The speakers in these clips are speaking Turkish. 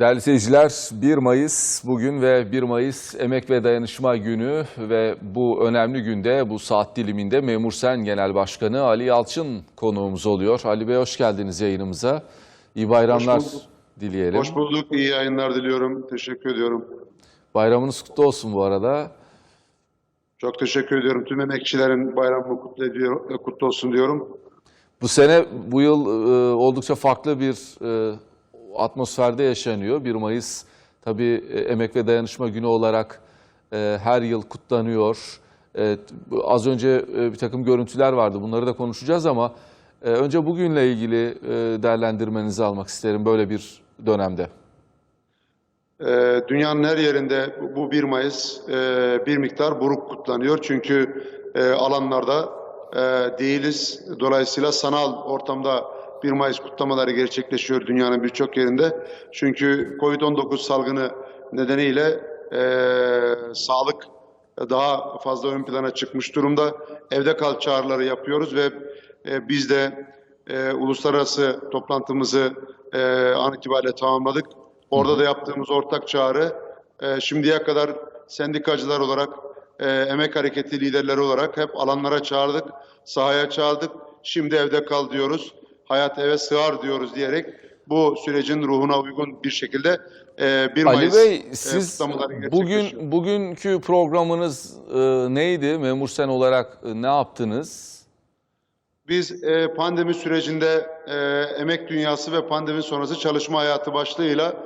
Değerli seyirciler 1 Mayıs bugün ve 1 Mayıs Emek ve Dayanışma Günü ve bu önemli günde bu saat diliminde Memur Sen Genel Başkanı Ali Yalçın konuğumuz oluyor. Ali Bey hoş geldiniz yayınımıza. İyi bayramlar Hoş bulduk. dileyelim. Hoş bulduk, iyi yayınlar diliyorum. Teşekkür ediyorum. Bayramınız kutlu olsun bu arada. Çok teşekkür ediyorum. Tüm emekçilerin bayramı kutlu, ediyor, kutlu olsun diyorum. Bu sene bu yıl e, oldukça farklı bir e, atmosferde yaşanıyor. 1 Mayıs tabii e, Emek ve Dayanışma Günü olarak e, her yıl kutlanıyor. E, az önce e, bir takım görüntüler vardı. Bunları da konuşacağız ama e, önce bugünle ilgili e, değerlendirmenizi almak isterim böyle bir dönemde. Ee, dünyanın her yerinde bu 1 Mayıs e, bir miktar buruk kutlanıyor. Çünkü e, alanlarda e, değiliz. Dolayısıyla sanal ortamda 1 Mayıs kutlamaları gerçekleşiyor dünyanın birçok yerinde. Çünkü Covid-19 salgını nedeniyle e, sağlık daha fazla ön plana çıkmış durumda. Evde kal çağrıları yapıyoruz ve e, biz de e, uluslararası toplantımızı e, an itibariyle tamamladık. Orada da yaptığımız ortak çağrı e, şimdiye kadar sendikacılar olarak, e, emek hareketi liderleri olarak hep alanlara çağırdık, sahaya çağırdık. Şimdi evde kal diyoruz, hayat eve sığar diyoruz diyerek bu sürecin ruhuna uygun bir şekilde e, 1 Ali Mayıs Bey e, siz bugün bugünkü programınız e, neydi? Memur Sen olarak e, ne yaptınız? Biz e, pandemi sürecinde e, emek dünyası ve pandemi sonrası çalışma hayatı başlığıyla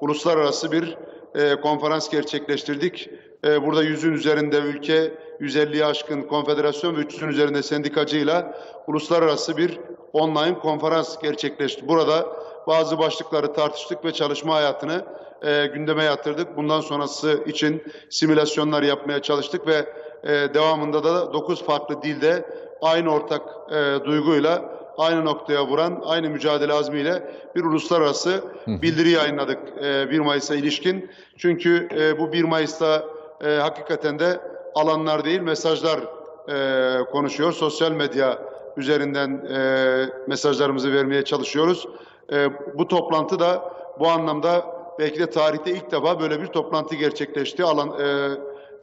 uluslararası bir e, konferans gerçekleştirdik. E, burada yüzün üzerinde ülke, 150'yi aşkın konfederasyon ve 300'ün üzerinde sendikacıyla uluslararası bir online konferans gerçekleşti. Burada bazı başlıkları tartıştık ve çalışma hayatını e, gündeme yatırdık. Bundan sonrası için simülasyonlar yapmaya çalıştık ve e, devamında da 9 farklı dilde aynı ortak e, duyguyla aynı noktaya vuran, aynı mücadele azmiyle bir uluslararası bildiri yayınladık e, 1 Mayıs'a ilişkin. Çünkü e, bu 1 Mayıs'ta e, hakikaten de alanlar değil mesajlar e, konuşuyor. Sosyal medya üzerinden e, mesajlarımızı vermeye çalışıyoruz. E, bu toplantı da bu anlamda belki de tarihte ilk defa böyle bir toplantı gerçekleşti. Alan e,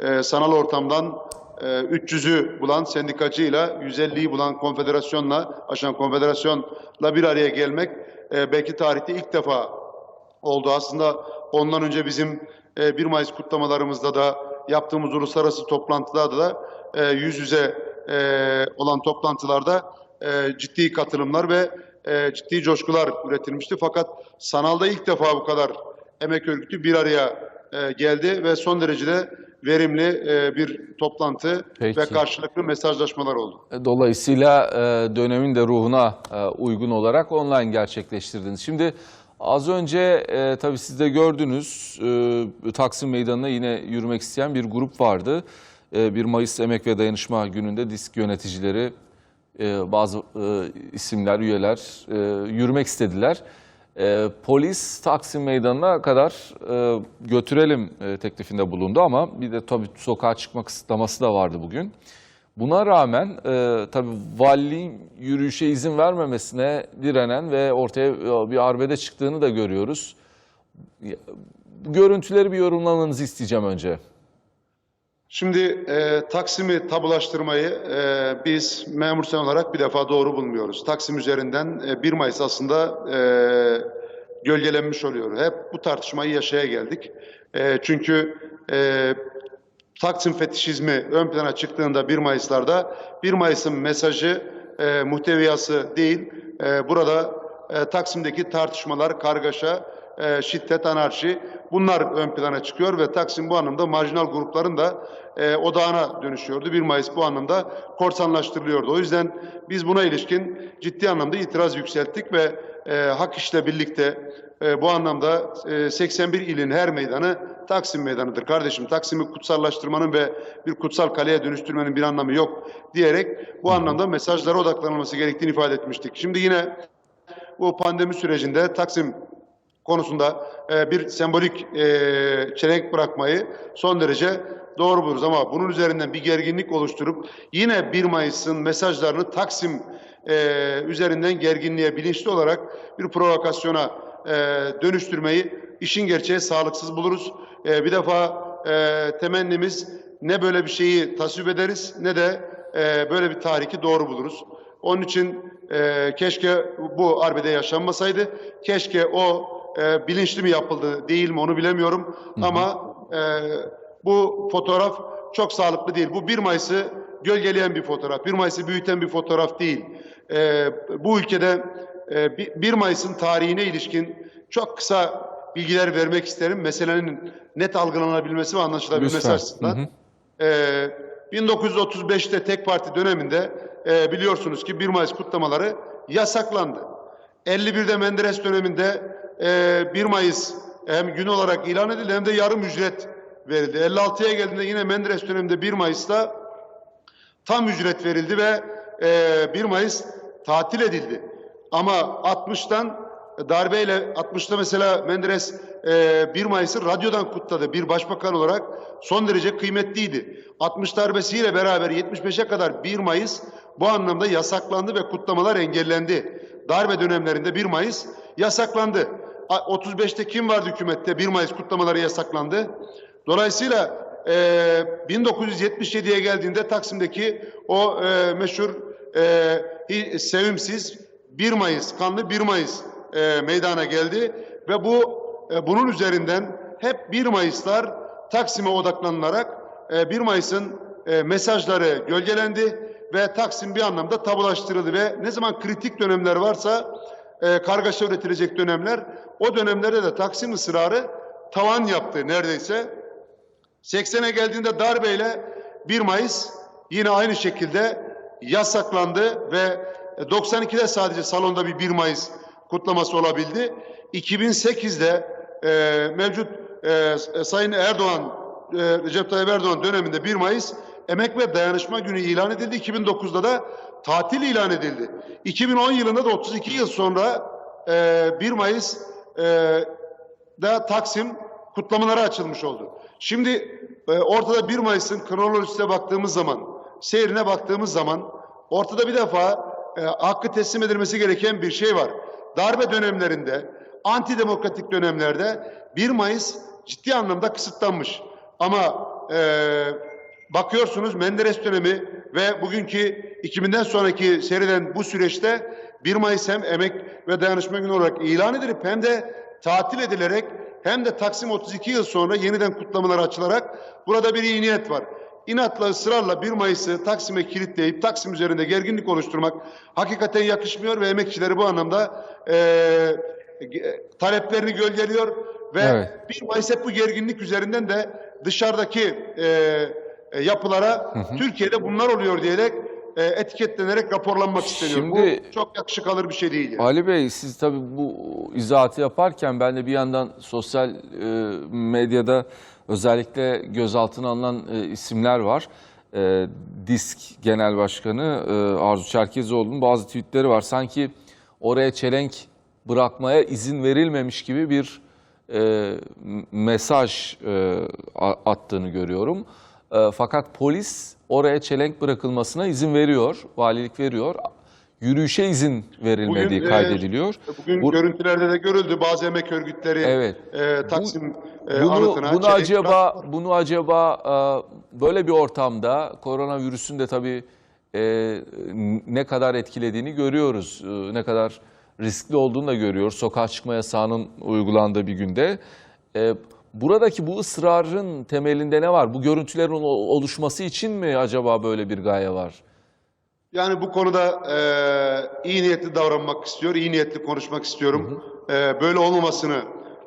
e, sanal ortamdan e, 300'ü bulan sendikacıyla 150'yi bulan konfederasyonla aşan konfederasyonla bir araya gelmek e, belki tarihte ilk defa oldu. Aslında ondan önce bizim e, 1 Mayıs kutlamalarımızda da yaptığımız uluslararası toplantılarda da e, yüz yüze e, olan toplantılarda e, ciddi katılımlar ve e, ciddi coşkular üretilmişti. Fakat sanalda ilk defa bu kadar emek örgütü bir araya e, geldi ve son derecede verimli e, bir toplantı Peki. ve karşılıklı mesajlaşmalar oldu. Dolayısıyla e, dönemin de ruhuna e, uygun olarak online gerçekleştirdiniz. Şimdi az önce e, tabii siz de gördünüz e, Taksim Meydanı'na yine yürümek isteyen bir grup vardı. E, 1 Mayıs Emek ve Dayanışma Günü'nde disk yöneticileri e, bazı e, isimler, üyeler e, yürümek istediler. E, polis Taksim Meydanı'na kadar e, götürelim e, teklifinde bulundu ama bir de tabii sokağa çıkma kısıtlaması da vardı bugün. Buna rağmen e, tabii valiliğin yürüyüşe izin vermemesine direnen ve ortaya e, bir arbede çıktığını da görüyoruz. Görüntüleri bir yorumlamanızı isteyeceğim önce. Şimdi e, Taksim'i tabulaştırmayı e, biz memur sen olarak bir defa doğru bulmuyoruz. Taksim üzerinden e, 1 Mayıs aslında e, gölgelenmiş oluyor. Hep bu tartışmayı yaşaya geldik. E, çünkü e, Taksim fetişizmi ön plana çıktığında 1 Mayıs'larda 1 Mayıs'ın mesajı e, muhteviyası değil. E, burada e, Taksim'deki tartışmalar, kargaşa, e, şiddet, anarşi bunlar ön plana çıkıyor ve Taksim bu anlamda marjinal grupların da e, odağına dönüşüyordu. 1 Mayıs bu anlamda korsanlaştırılıyordu. O yüzden biz buna ilişkin ciddi anlamda itiraz yükselttik ve e, Hak İş'le birlikte e, bu anlamda e, 81 ilin her meydanı Taksim meydanıdır. Kardeşim Taksim'i kutsallaştırmanın ve bir kutsal kaleye dönüştürmenin bir anlamı yok diyerek bu anlamda mesajlara odaklanılması gerektiğini ifade etmiştik. Şimdi yine bu pandemi sürecinde Taksim konusunda e, bir sembolik e, çelenk bırakmayı son derece doğru buluruz. Ama bunun üzerinden bir gerginlik oluşturup yine 1 Mayıs'ın mesajlarını Taksim e, üzerinden gerginliğe bilinçli olarak bir provokasyona e, dönüştürmeyi işin gerçeği sağlıksız buluruz. E, bir defa e, temennimiz ne böyle bir şeyi tasvip ederiz ne de e, böyle bir tarihi doğru buluruz. Onun için e, keşke bu arbede yaşanmasaydı. Keşke o e, bilinçli mi yapıldı değil mi onu bilemiyorum. Ama e, bu fotoğraf çok sağlıklı değil. Bu 1 Mayıs'ı gölgeleyen bir fotoğraf. 1 Mayıs'ı büyüten bir fotoğraf değil. E, bu ülkede e, bi- 1 Mayıs'ın tarihine ilişkin çok kısa bilgiler vermek isterim. Meselenin net algılanabilmesi ve anlaşılabilmesi Lütfen. açısından. Hı hı. Ee, 1935'te tek parti döneminde e, biliyorsunuz ki 1 Mayıs kutlamaları yasaklandı. 51'de Menderes döneminde e, 1 Mayıs hem gün olarak ilan edildi hem de yarım ücret verildi. 56'ya geldiğinde yine Menderes döneminde 1 Mayıs'ta tam ücret verildi ve e, 1 Mayıs tatil edildi. Ama 60'tan darbeyle 60'ta mesela Menderes e, 1 Mayıs'ı radyodan kutladı. Bir başbakan olarak son derece kıymetliydi. 60 darbesiyle beraber 75'e kadar 1 Mayıs bu anlamda yasaklandı ve kutlamalar engellendi. Darbe dönemlerinde 1 Mayıs yasaklandı. A- 35'te kim vardı hükümette? 1 Mayıs kutlamaları yasaklandı. Dolayısıyla e, 1977'ye geldiğinde Taksim'deki o e, meşhur e, sevimsiz 1 Mayıs, kanlı 1 Mayıs e, meydana geldi ve bu e, bunun üzerinden hep 1 Mayıslar Taksim'e odaklanılarak e, 1 Mayıs'ın e, mesajları gölgelendi ve Taksim bir anlamda tabulaştırıldı ve ne zaman kritik dönemler varsa e, kargaşa üretilecek dönemler o dönemlerde de Taksim ısrarı tavan yaptı neredeyse. 80'e geldiğinde darbeyle 1 Mayıs yine aynı şekilde yasaklandı ve 92'de sadece salonda bir 1 Mayıs kutlaması olabildi. 2008'de e, mevcut e, Sayın Erdoğan, e, Recep Tayyip Erdoğan döneminde 1 Mayıs Emek ve Dayanışma Günü ilan edildi. 2009'da da tatil ilan edildi. 2010 yılında da 32 yıl sonra e, 1 Mayıs e, da Taksim kutlamalara açılmış oldu. Şimdi e, ortada 1 Mayıs'ın kronolojisine baktığımız zaman, seyrine baktığımız zaman ortada bir defa e, hakkı teslim edilmesi gereken bir şey var. Darbe dönemlerinde, antidemokratik dönemlerde 1 Mayıs ciddi anlamda kısıtlanmış. Ama e, bakıyorsunuz Menderes dönemi ve bugünkü 2000'den sonraki seriden bu süreçte 1 Mayıs hem emek ve dayanışma günü olarak ilan edilip hem de tatil edilerek hem de Taksim 32 yıl sonra yeniden kutlamalar açılarak burada bir iyi niyet var. İnatla ısrarla 1 Mayıs'ı Taksim'e kilitleyip Taksim üzerinde gerginlik oluşturmak hakikaten yakışmıyor ve emekçileri bu anlamda ge- taleplerini gölgeliyor ve Evet. 1 Mayıs hep bu gerginlik üzerinden de dışarıdaki eee, e, yapılara Türkiye'de bunlar oluyor diyerek e, etiketlenerek raporlanmak isteniyor. Şimdi- bu çok yakışık alır bir şey değil. yani. Ali Bey siz tabii bu izahatı yaparken ben de bir yandan sosyal e, medyada özellikle gözaltına alınan e, isimler var. E, DİSK Genel Başkanı e, Arzu Çerkezoğlu'nun bazı tweetleri var. Sanki oraya çelenk bırakmaya izin verilmemiş gibi bir e, mesaj e, attığını görüyorum. E, fakat polis oraya çelenk bırakılmasına izin veriyor, valilik veriyor. Yürüyüşe izin verilmediği Bugün, e, kaydediliyor. Bugün Bu- görüntülerde de görüldü bazı emek örgütleri Evet. e, Taksim e, bunu, anıtına bunu çelenk acaba bunu acaba e, böyle bir ortamda koronavirüsün de tabii e, ne kadar etkilediğini görüyoruz. E, ne kadar riskli olduğunu da görüyoruz. Sokağa çıkma yasağının uygulandığı bir günde. E, buradaki bu ısrarın temelinde ne var? Bu görüntülerin ol- oluşması için mi acaba böyle bir gaye var? Yani bu konuda e, iyi niyetli davranmak istiyor, iyi niyetli konuşmak istiyorum. E, böyle olmamasını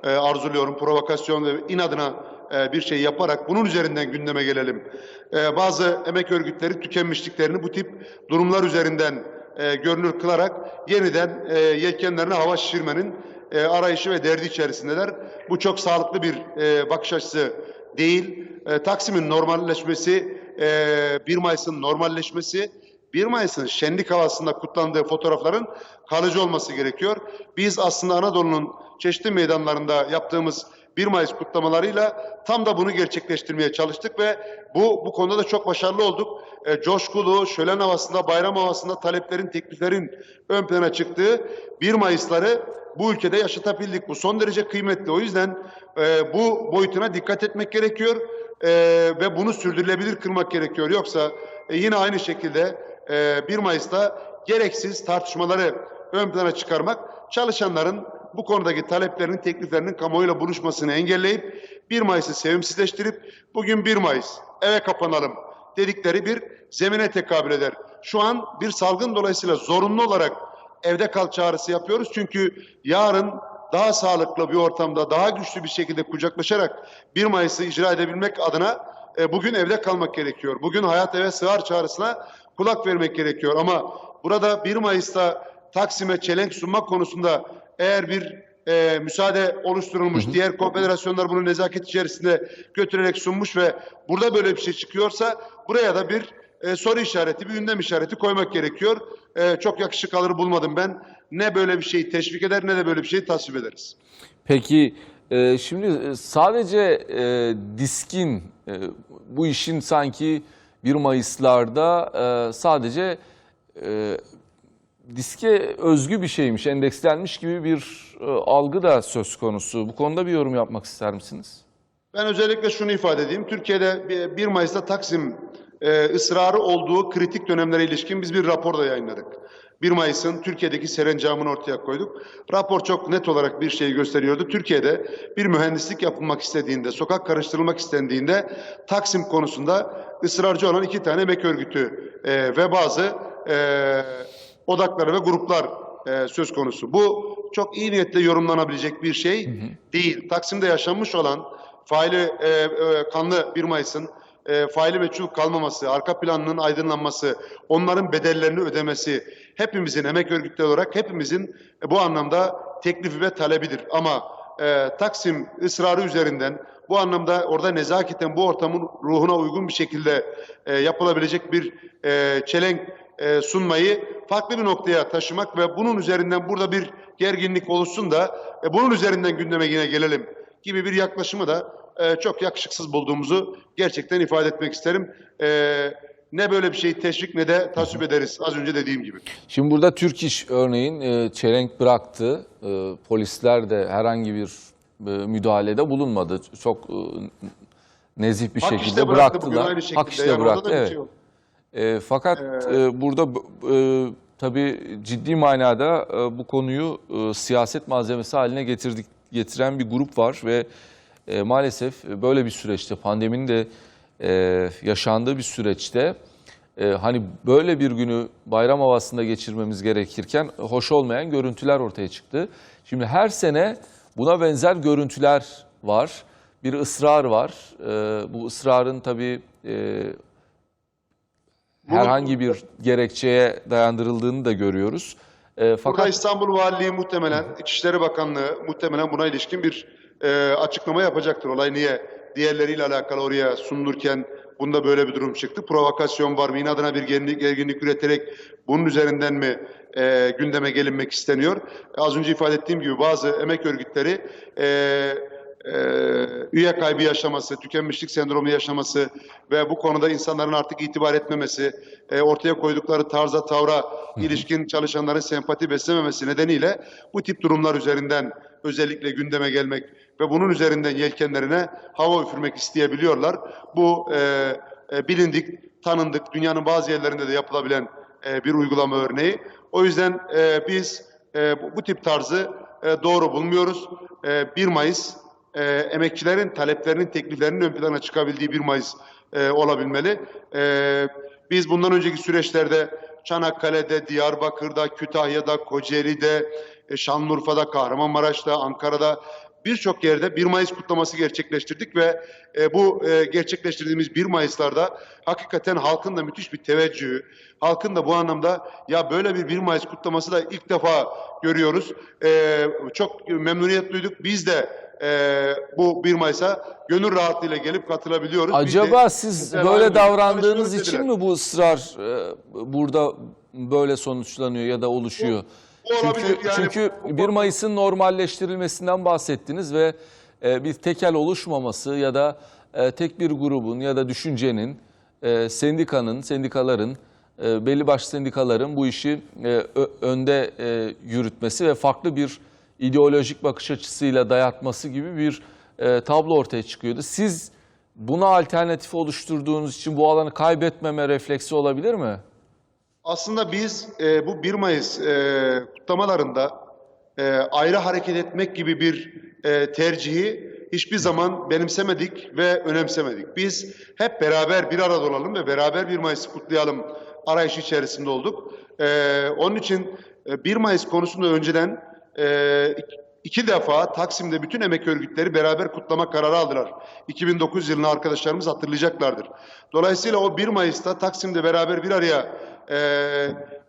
e, arzuluyorum. Provokasyon ve inadına e, bir şey yaparak bunun üzerinden gündeme gelelim. E, bazı emek örgütleri tükenmişliklerini bu tip durumlar üzerinden e, görünür kılarak yeniden e, yelkenlerine hava şişirmenin e, arayışı ve derdi içerisindeler. Bu çok sağlıklı bir e, bakış açısı değil. E, Taksim'in normalleşmesi, e, 1 Mayıs'ın normalleşmesi 1 Mayıs'ın şenlik havasında kutlandığı fotoğrafların kalıcı olması gerekiyor. Biz aslında Anadolu'nun çeşitli meydanlarında yaptığımız 1 Mayıs kutlamalarıyla tam da bunu gerçekleştirmeye çalıştık ve bu bu konuda da çok başarılı olduk. e, coşkulu, şölen havasında, bayram havasında taleplerin, tekliflerin ön plana çıktığı 1 Mayıs'ları bu ülkede yaşatabildik. Bu son derece kıymetli. O yüzden e, bu boyutuna dikkat etmek gerekiyor e, ve bunu sürdürülebilir kılmak gerekiyor. Yoksa e, yine aynı şekilde e, 1 Mayıs'ta gereksiz tartışmaları ön plana çıkarmak, çalışanların bu konudaki taleplerinin, tekliflerinin kamuoyuyla buluşmasını engelleyip 1 Mayıs'ı sevimsizleştirip bugün 1 Mayıs eve kapanalım dedikleri bir zemine tekabül eder. Şu an bir salgın dolayısıyla zorunlu olarak evde kal çağrısı yapıyoruz. Çünkü yarın daha sağlıklı bir ortamda, daha güçlü bir şekilde kucaklaşarak 1 Mayıs'ı icra edebilmek adına e, bugün evde kalmak gerekiyor. Bugün hayat eve sığar çağrısına kulak vermek gerekiyor. Ama burada 1 Mayıs'ta Taksim'e çelenk sunmak konusunda eğer bir e, müsaade oluşturulmuş, diğer konfederasyonlar bunu nezaket içerisinde götürerek sunmuş ve burada böyle bir şey çıkıyorsa buraya da bir e, soru işareti, bir ünlem işareti koymak gerekiyor. E, çok yakışık alır bulmadım ben. Ne böyle bir şeyi teşvik eder ne de böyle bir şeyi tasvip ederiz. Peki e, şimdi e, sadece e, diskin e, bu işin sanki 1 Mayıs'larda e, sadece e, diske özgü bir şeymiş, endekslenmiş gibi bir e, algı da söz konusu. Bu konuda bir yorum yapmak ister misiniz? Ben özellikle şunu ifade edeyim. Türkiye'de bir- 1 Mayıs'ta Taksim e, ısrarı olduğu kritik dönemlere ilişkin biz bir rapor da yayınladık. 1 Mayıs'ın Türkiye'deki serencamını ortaya koyduk. Rapor çok net olarak bir şeyi gösteriyordu. Türkiye'de bir mühendislik yapılmak istediğinde, sokak karıştırılmak istendiğinde Taksim konusunda ısrarcı olan iki tane emek örgütü e, ve bazı e, odakları ve gruplar e, söz konusu. Bu çok iyi niyetle yorumlanabilecek bir şey değil. Taksim'de yaşanmış olan faili e, e, kanlı 1 Mayıs'ın e, faili meçhul kalmaması, arka planının aydınlanması, onların bedellerini ödemesi hepimizin emek örgütleri olarak hepimizin e, bu anlamda teklifi ve talebidir. Ama e, Taksim ısrarı üzerinden bu anlamda orada nezaketen bu ortamın ruhuna uygun bir şekilde e, yapılabilecek bir e, çelenk e, sunmayı farklı bir noktaya taşımak ve bunun üzerinden burada bir gerginlik oluşsun da e, bunun üzerinden gündeme yine gelelim gibi bir yaklaşımı da e, çok yakışıksız bulduğumuzu gerçekten ifade etmek isterim. E, ne böyle bir şeyi teşvik ne de tasvip ederiz az önce dediğim gibi. Şimdi burada Türk İş örneğin e, çelenk bıraktı. E, polisler de herhangi bir e, müdahalede bulunmadı. Çok e, nezih bir Hak şekilde işte bıraktı bıraktılar. aynı şekilde. Hak işte Yani bıraktı. bir Evet. şey yok. E, fakat e, burada e, tabii ciddi manada e, bu konuyu e, siyaset malzemesi haline getirdik getiren bir grup var ve e, maalesef böyle bir süreçte pandeminin de e, yaşandığı bir süreçte e, hani böyle bir günü bayram havasında geçirmemiz gerekirken hoş olmayan görüntüler ortaya çıktı. Şimdi her sene buna benzer görüntüler var. Bir ısrar var. E, bu ısrarın tabii e, herhangi bir gerekçeye dayandırıldığını da görüyoruz. E, Burada fakat İstanbul Valiliği muhtemelen, İçişleri Bakanlığı muhtemelen buna ilişkin bir e, açıklama yapacaktır. Olay niye diğerleriyle alakalı oraya sunulurken bunda böyle bir durum çıktı. Provokasyon var mı? İnadına bir gerginlik, gerginlik üreterek bunun üzerinden mi e, gündeme gelinmek isteniyor? Az önce ifade ettiğim gibi bazı emek örgütleri e, e, üye kaybı yaşaması, tükenmişlik sendromu yaşaması ve bu konuda insanların artık itibar etmemesi, e, ortaya koydukları tarza, tavra ilişkin çalışanların sempati beslememesi nedeniyle bu tip durumlar üzerinden özellikle gündeme gelmek ve bunun üzerinden yelkenlerine hava üfürmek isteyebiliyorlar. Bu e, e, bilindik, tanındık, dünyanın bazı yerlerinde de yapılabilen e, bir uygulama örneği. O yüzden e, biz e, bu, bu tip tarzı e, doğru bulmuyoruz. E, 1 Mayıs e, emekçilerin taleplerinin, tekliflerinin ön plana çıkabildiği 1 Mayıs e, olabilmeli. E, biz bundan önceki süreçlerde Çanakkale'de, Diyarbakır'da, Kütahya'da, Kocaeli'de, e, Şanlıurfa'da, Kahramanmaraş'ta, Ankara'da birçok yerde 1 Mayıs kutlaması gerçekleştirdik ve e, bu e, gerçekleştirdiğimiz 1 Mayıs'larda hakikaten halkın da müthiş bir teveccühü, halkın da bu anlamda ya böyle bir 1 Mayıs kutlaması da ilk defa görüyoruz. E, çok memnuniyet duyduk. Biz de e, bu 1 Mayıs'a gönül rahatlığıyla gelip katılabiliyoruz. Biz de- acaba siz böyle davrandığınız için mi bu ısrar e, burada böyle sonuçlanıyor ya da oluşuyor? Bu olabilir Çünkü, yani. çünkü Bu- 1 Mayıs'ın normalleştirilmesinden bahsettiniz ve e, bir tekel oluşmaması ya da e, tek bir grubun ya da düşüncenin e, sendikanın, sendikaların, e, belli başlı sendikaların bu işi e, önde e, yürütmesi ve farklı bir ideolojik bakış açısıyla dayatması gibi bir e, tablo ortaya çıkıyordu. Siz buna alternatif oluşturduğunuz için bu alanı kaybetmeme refleksi olabilir mi? Aslında biz e, bu 1 Mayıs e, kutlamalarında e, ayrı hareket etmek gibi bir e, tercihi hiçbir zaman benimsemedik ve önemsemedik. Biz hep beraber bir arada olalım ve beraber 1 Mayıs'ı kutlayalım arayışı içerisinde olduk. E, onun için e, 1 Mayıs konusunda önceden e, iki- defa Taksim'de bütün emek örgütleri beraber kutlama kararı aldılar. 2009 yılını arkadaşlarımız hatırlayacaklardır. Dolayısıyla o 1 Mayıs'ta Taksim'de beraber bir araya e,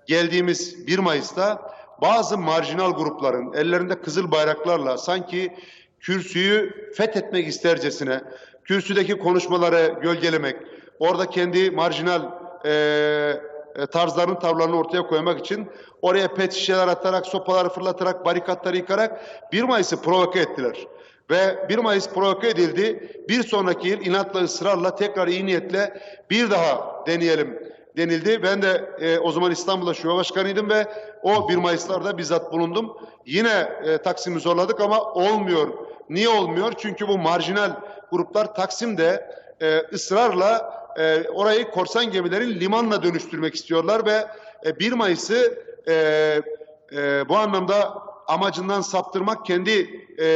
geldiğimiz 1 Mayıs'ta bazı marjinal grupların ellerinde kızıl bayraklarla sanki kürsüyü fethetmek istercesine, kürsüdeki konuşmaları gölgelemek, orada kendi marjinal e, e, tarzlarını, tavırlarını ortaya koymak için oraya pet şişeler atarak, sopaları fırlatarak, barikatları yıkarak 1 Mayıs'ı provoke ettiler. Ve 1 Mayıs provoke edildi. Bir sonraki yıl inatla, ısrarla, tekrar iyi niyetle bir daha deneyelim denildi. Ben de e, o zaman İstanbul'da şube başkanıydım ve o 1 Mayıs'larda bizzat bulundum. Yine e, Taksim'i zorladık ama olmuyor. Niye olmuyor? Çünkü bu marjinal gruplar Taksim'de e, ısrarla e, orayı korsan gemilerin limanla dönüştürmek istiyorlar ve e, 1 Mayıs'ı e, e, bu anlamda amacından saptırmak, kendi e,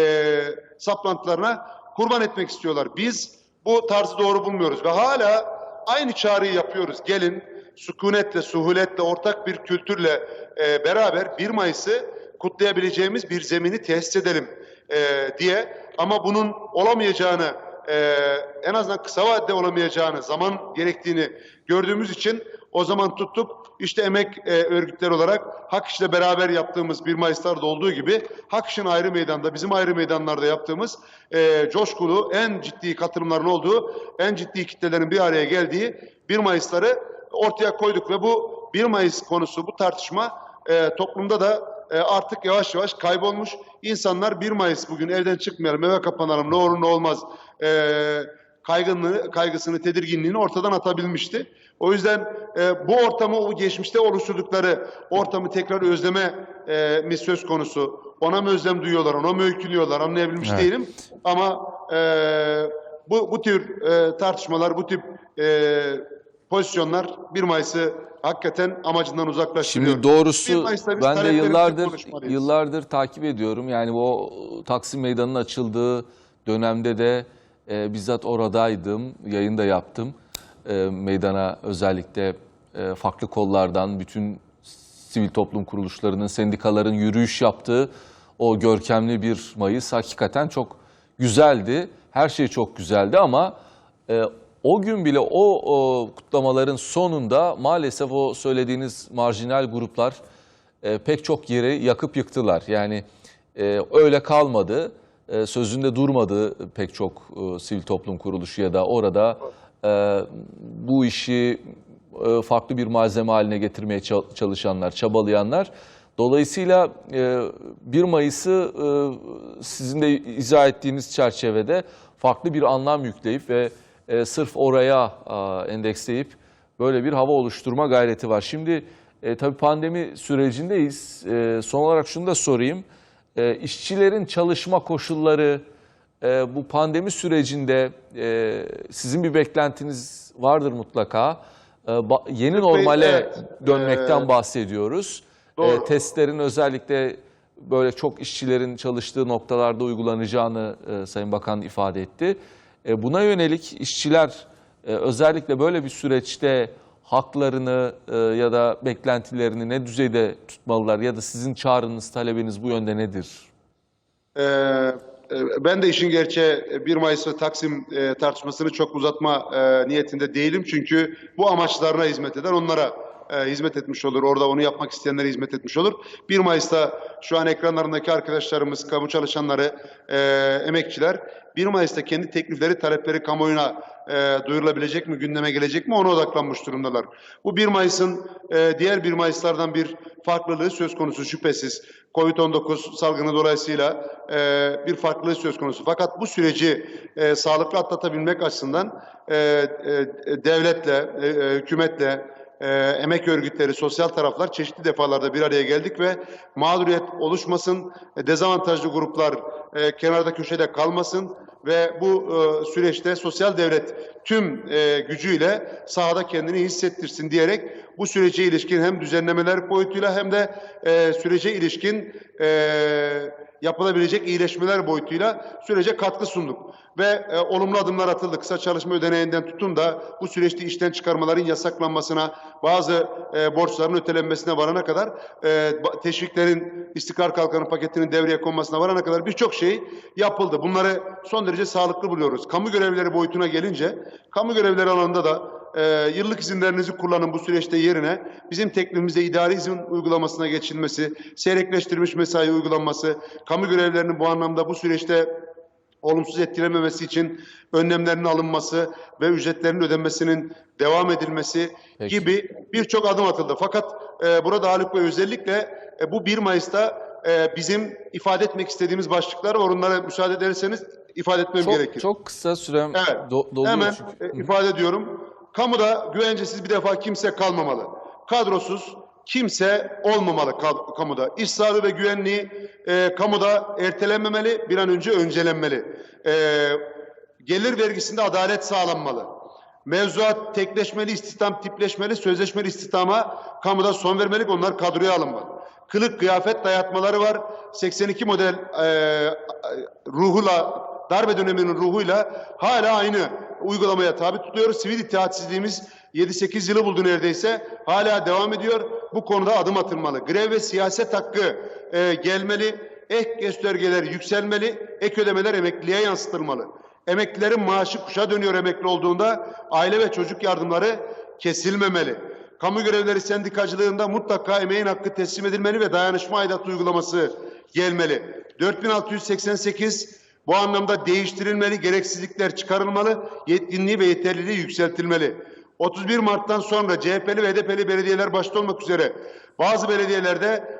saplantılarına kurban etmek istiyorlar. Biz bu tarzı doğru bulmuyoruz ve hala aynı çağrıyı yapıyoruz. Gelin sükunetle, suhuletle, ortak bir kültürle e, beraber 1 Mayıs'ı kutlayabileceğimiz bir zemini tesis edelim e, diye. Ama bunun olamayacağını, e, en azından kısa vadede olamayacağını, zaman gerektiğini gördüğümüz için o zaman tuttuk. İşte emek e, örgütleri olarak Hak İş'le beraber yaptığımız 1 Mayıs'larda olduğu gibi Hak İş'in ayrı meydanda, bizim ayrı meydanlarda yaptığımız e, coşkulu, en ciddi katılımların olduğu, en ciddi kitlelerin bir araya geldiği 1 Mayıs'ları ortaya koyduk ve bu 1 Mayıs konusu, bu tartışma e, toplumda da e, artık yavaş yavaş kaybolmuş. İnsanlar 1 Mayıs bugün evden çıkmayalım, eve kapanalım, ne olur ne olmaz e, kaygını, kaygısını, tedirginliğini ortadan atabilmişti. O yüzden e, bu ortamı, o geçmişte oluşturdukları ortamı tekrar özleme e, mi söz konusu? Ona mı özlem duyuyorlar, ona mı öykünüyorlar anlayabilmiş Evet. değilim. Ama e, bu, bu tür e, tartışmalar, bu tip e, pozisyonlar 1 Mayıs'ı hakikaten amacından uzaklaştırıyor. Şimdi doğrusu 1 Mayıs'ta biz ben de yıllardır yıllardır takip ediyorum. Yani o Taksim Meydanı'nın açıldığı dönemde de e, bizzat oradaydım, yayın da yaptım. E, meydana özellikle e, farklı kollardan bütün sivil toplum kuruluşlarının, sendikaların yürüyüş yaptığı o görkemli bir Mayıs hakikaten çok güzeldi. Her şey çok güzeldi ama e, o gün bile o, o kutlamaların sonunda maalesef o söylediğiniz marjinal gruplar e, pek çok yeri yakıp yıktılar. Yani e, öyle kalmadı. E, sözünde durmadı pek çok e, sivil toplum kuruluşu ya da orada e, bu işi e, farklı bir malzeme haline getirmeye ça- çalışanlar, çabalayanlar. Dolayısıyla e, 1 Mayıs'ı e, sizin de izah ettiğiniz çerçevede farklı bir anlam yükleyip ve e, sırf oraya a, endeksleyip böyle bir hava oluşturma gayreti var. Şimdi e, tabii pandemi sürecindeyiz. E, son olarak şunu da sorayım. E, işçilerin çalışma koşulları e, bu pandemi sürecinde e, sizin bir beklentiniz vardır mutlaka. E, yeni Bey, normale evet. dönmekten Ee, bahsediyoruz. doğru. E, testlerin özellikle böyle çok işçilerin çalıştığı noktalarda uygulanacağını e, Sayın Bakan ifade etti. E, buna yönelik işçiler e, özellikle böyle bir süreçte haklarını e, ya da beklentilerini ne düzeyde tutmalılar ya da sizin çağrınız, talebiniz bu yönde nedir? Ben de işin gerçeği 1 Mayıs ve Taksim tartışmasını çok uzatma niyetinde değilim. Çünkü bu amaçlarına hizmet eder, onlara e, hizmet etmiş olur. Orada onu yapmak isteyenlere hizmet etmiş olur. 1 Mayıs'ta şu an ekranlarındaki arkadaşlarımız, kamu çalışanları, e, emekçiler 1 Mayıs'ta kendi teklifleri, talepleri kamuoyuna e, duyurulabilecek mi, gündeme gelecek mi ona odaklanmış durumdalar. Bu 1 Mayıs'ın e, diğer 1 Mayıs'lardan bir farklılığı söz konusu şüphesiz. Covid-19 salgını dolayısıyla e, bir farklılığı söz konusu. Fakat bu süreci e, sağlıklı atlatabilmek açısından e, e, devletle, e, e, hükümetle, e, emek örgütleri, sosyal taraflar çeşitli defalarda bir araya geldik ve mağduriyet oluşmasın, e, dezavantajlı gruplar e, kenarda köşede kalmasın ve bu e, süreçte sosyal devlet tüm e, gücüyle sahada kendini hissettirsin diyerek bu sürece ilişkin hem düzenlemeler boyutuyla hem de e, sürece ilişkin e, yapılabilecek iyileşmeler boyutuyla sürece katkı sunduk. Ve e, olumlu adımlar atıldı. Kısa çalışma ödeneğinden tutun da bu süreçte işten çıkarmaların yasaklanmasına, bazı e, borçların ötelenmesine varana kadar, e, teşviklerin istikrar kalkanı paketinin devreye konmasına varana kadar birçok şey yapıldı. Bunları son derece sağlıklı buluyoruz. Kamu görevlileri boyutuna gelince, kamu görevlileri alanında da e, yıllık izinlerinizi kullanın bu süreçte yerine bizim teklifimizde idari izin uygulamasına geçilmesi, seyrekleştirilmiş mesai uygulanması, kamu görevlilerinin bu anlamda bu süreçte olumsuz etkilememesi için önlemlerin alınması ve ücretlerin ödenmesinin devam edilmesi Peki. gibi birçok adım atıldı. Fakat e, burada Haluk Bey özellikle e, bu 1 Mayıs'ta e, bizim ifade etmek istediğimiz başlıklar var. Onlara müsaade ederseniz ifade etmem Çok, gerekir. çok kısa sürem Evet. do- doluyor Hemen çünkü. e, ifade ediyorum. Kamuda güvencesiz bir defa kimse kalmamalı. Kadrosuz kimse olmamalı kamuda. İş sağlığı ve güvenliği e, kamuda ertelenmemeli, bir an önce öncelenmeli. E, gelir vergisinde adalet sağlanmalı. Mevzuat tekleşmeli, istihdam tipleşmeli, sözleşmeli istihdama kamuda son vermelik, onlar kadroya alınmalı. Kılık kıyafet dayatmaları var. 82 model e, ruhuyla, darbe döneminin ruhuyla hala aynı uygulamaya tabi tutuyoruz. Sivil ittihatsizliğimiz 7-8 yılı buldu neredeyse. Hala devam ediyor. Bu konuda adım atılmalı. Grev ve siyaset hakkı e, gelmeli. Ek göstergeler yükselmeli. Ek ödemeler emekliliğe yansıtılmalı. Emeklilerin maaşı kuşa dönüyor emekli olduğunda aile ve çocuk yardımları kesilmemeli. Kamu görevleri sendikacılığında mutlaka emeğin hakkı teslim edilmeli ve dayanışma aidatı uygulaması gelmeli. 4688 bu anlamda değiştirilmeli, gereksizlikler çıkarılmalı, yetkinliği ve yeterliliği yükseltilmeli. 31 Mart'tan sonra CHP'li ve HDP'li belediyeler başta olmak üzere bazı belediyelerde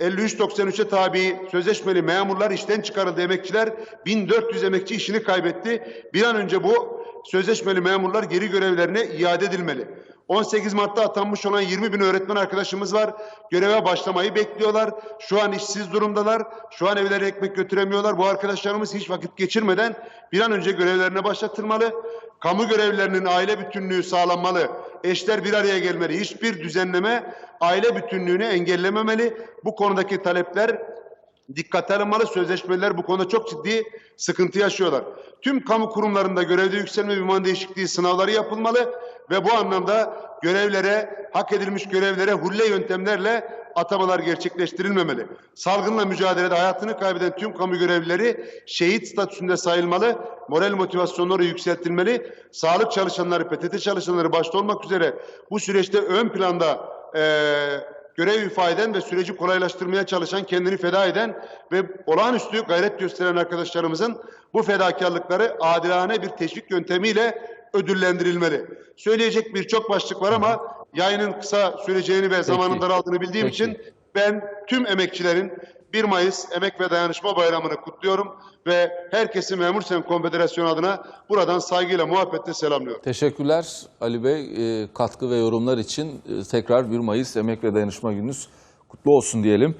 53.93'e tabi sözleşmeli memurlar işten çıkarıldı emekçiler 1400 emekçi işini kaybetti. Bir an önce bu sözleşmeli memurlar geri görevlerine iade edilmeli. 18 Mart'ta atanmış olan 20 bin öğretmen arkadaşımız var. Göreve başlamayı bekliyorlar. Şu an işsiz durumdalar. Şu an evlerine ekmek götüremiyorlar. Bu arkadaşlarımız hiç vakit geçirmeden bir an önce görevlerine başlatılmalı. Kamu görevlilerinin aile bütünlüğü sağlanmalı. Eşler bir araya gelmeli. Hiçbir düzenleme aile bütünlüğünü engellememeli. Bu konudaki talepler dikkate alınmalı. Sözleşmeler bu konuda çok ciddi sıkıntı yaşıyorlar. Tüm kamu kurumlarında görevde yükselme ve ünvan değişikliği sınavları yapılmalı ve bu anlamda görevlere, hak edilmiş görevlere hulle yöntemlerle atamalar gerçekleştirilmemeli. Salgınla mücadelede hayatını kaybeden tüm kamu görevlileri şehit statüsünde sayılmalı, moral motivasyonları yükseltilmeli, sağlık çalışanları, PTT çalışanları başta olmak üzere bu süreçte ön planda eee görev ifade eden ve süreci kolaylaştırmaya çalışan, kendini feda eden ve olağanüstü gayret gösteren arkadaşlarımızın bu fedakarlıkları adilane bir teşvik yöntemiyle ödüllendirilmeli. Söyleyecek birçok başlık var ama yayının kısa süreceğini ve zamanın daraldığını bildiğim Peki. için ben tüm emekçilerin 1 Mayıs Emek ve Dayanışma Bayramı'nı kutluyorum ve herkesi Memur Sen Konfederasyonu adına buradan saygıyla, muhabbetle selamlıyorum. Teşekkürler Ali Bey e, katkı ve yorumlar için. E, Tekrar 1 Mayıs Emek ve Dayanışma Gününüz kutlu olsun diyelim.